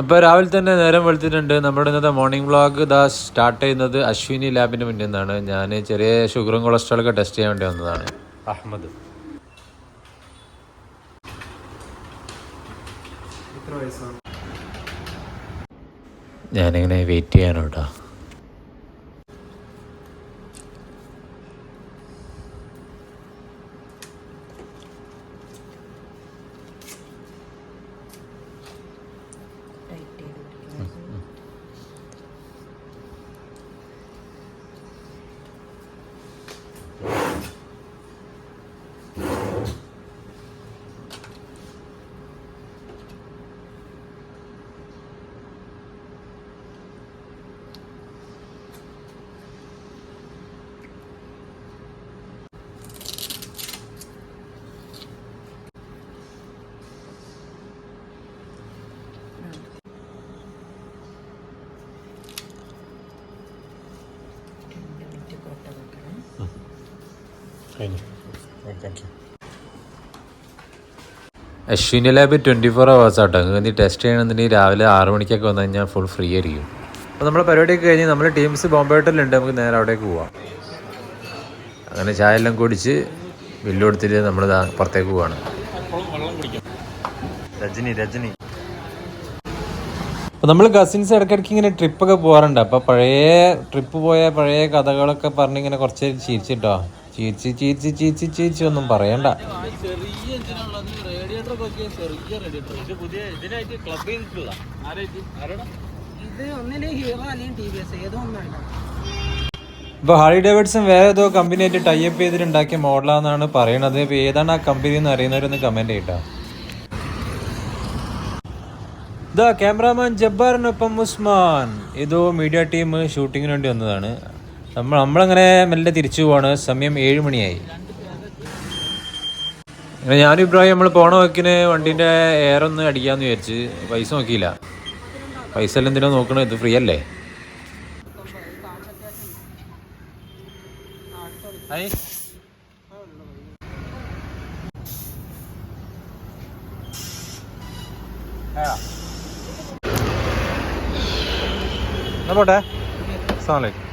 അപ്പോൾ രാവിലെ തന്നെ നേരം വെളുത്തിട്ടുണ്ട്. നമ്മുടെ ഇന്നത്തെ മോർണിംഗ് വ്ളോഗ് ഇതാ സ്റ്റാർട്ട് ചെയ്യുന്നത് അശ്വിനി ലാബിന് മുന്നിൽ നിന്നാണ്. ഞാൻ ചെറിയ ഷുഗറും കൊളസ്ട്രോളൊക്കെ ടെസ്റ്റ് ചെയ്യാൻ വേണ്ടി വന്നതാണ്. അഹമ്മദ്. ഞാനിങ്ങനെ വെയിറ്റ് ചെയ്യാനോ Ashwini lab twenty four hours ആട്ടോ നീ ടെസ്റ്റ് ചെയ്യണമെന്നുണ്ടെങ്കിൽ രാവിലെ ആറ് മണിക്കൊക്കെ വന്നു കഴിഞ്ഞാൽ ഫുൾ ഫ്രീ ആയിരിക്കും. അപ്പോൾ നമ്മുടെ പരിപാടിയൊക്കെ കഴിഞ്ഞ് നമ്മൾ ടീംസ് ബോംബെ ഹോട്ടലുണ്ട് നമുക്ക് നേരെ അവിടേക്ക് പോവാം. അങ്ങനെ ചായ എല്ലാം കുടിച്ച് ബില്ല് കൊടുത്തിട്ട് നമ്മൾ പുറത്തേക്ക് പോവാണ്. രജനി രജനി. അപ്പോൾ നമ്മൾ കസിൻസ് ഇടയ്ക്കിടയ്ക്ക് ഇങ്ങനെ ട്രിപ്പൊക്കെ പോകാറുണ്ട് അപ്പോൾ പഴയ ട്രിപ്പ് പോയ പഴയ കഥകളൊക്കെ പറഞ്ഞിങ്ങനെ കുറച്ച് ചിരിച്ചിട്ടോ. ചിരിച്ച് ചിരിച്ച് ചിരിച്ച് ചിരിച്ച് ഒന്നും പറയണ്ട. ഇപ്പൊ എഞ്ചിനുള്ളത് റേഡിയേറ്റർ ഒക്കെ ചെറിയ റേഡിയേറ്റർ ഇത് പുതിയ ഇതിനായിട്ട് ക്ലബ് ചെയ്തിട്ടുള്ളതാ. ആരായിട്ട്? ഇത് ഒന്നിലെ ഹീറോ അല്ലെങ്കിൽ ടി ഏതോ ഒന്നുണ്ട് ഇപ്പോൾ ഹാർലി ഡേവിഡ്സൺ വേറെ ഏതോ കമ്പനി ആയിട്ട് ടൈപ്പ് ചെയ്തിട്ടുണ്ടാക്കിയ മോഡലാണെന്നാണ് പറയണത്. ഇപ്പൊ ഏതാണ് ആ കമ്പനി എന്ന് അറിയുന്നവരൊന്ന് കമന്റ് ചെയ്യട്ടോ. ഇതാ ക്യാമറാമാൻ ജബ്ബാറിനൊപ്പം ഉസ്മാൻ. ഇതോ മീഡിയ ടീം ഷൂട്ടിങ്ങിന് വേണ്ടി വന്നതാണ്. നമ്മൾ നമ്മളങ്ങനെ മെല്ലെ തിരിച്ചു പോവാണ്. സമയം ഏഴ് മണിയായി. അങ്ങനെ ഞാനും ഇബ്രാഹിം നമ്മൾ പോണ വക്കിന് വണ്ടീന്റെ ഒന്ന് അടിക്കാമെന്ന് വിചാരിച്ച് പൈസ നോക്കിയില്ല. പൈസ എല്ലാം എന്തിനാ നോക്കണേ? ഇത് ഫ്രീ അല്ലേ? പോട്ടെ? അസ്സാം അലൈക്കും.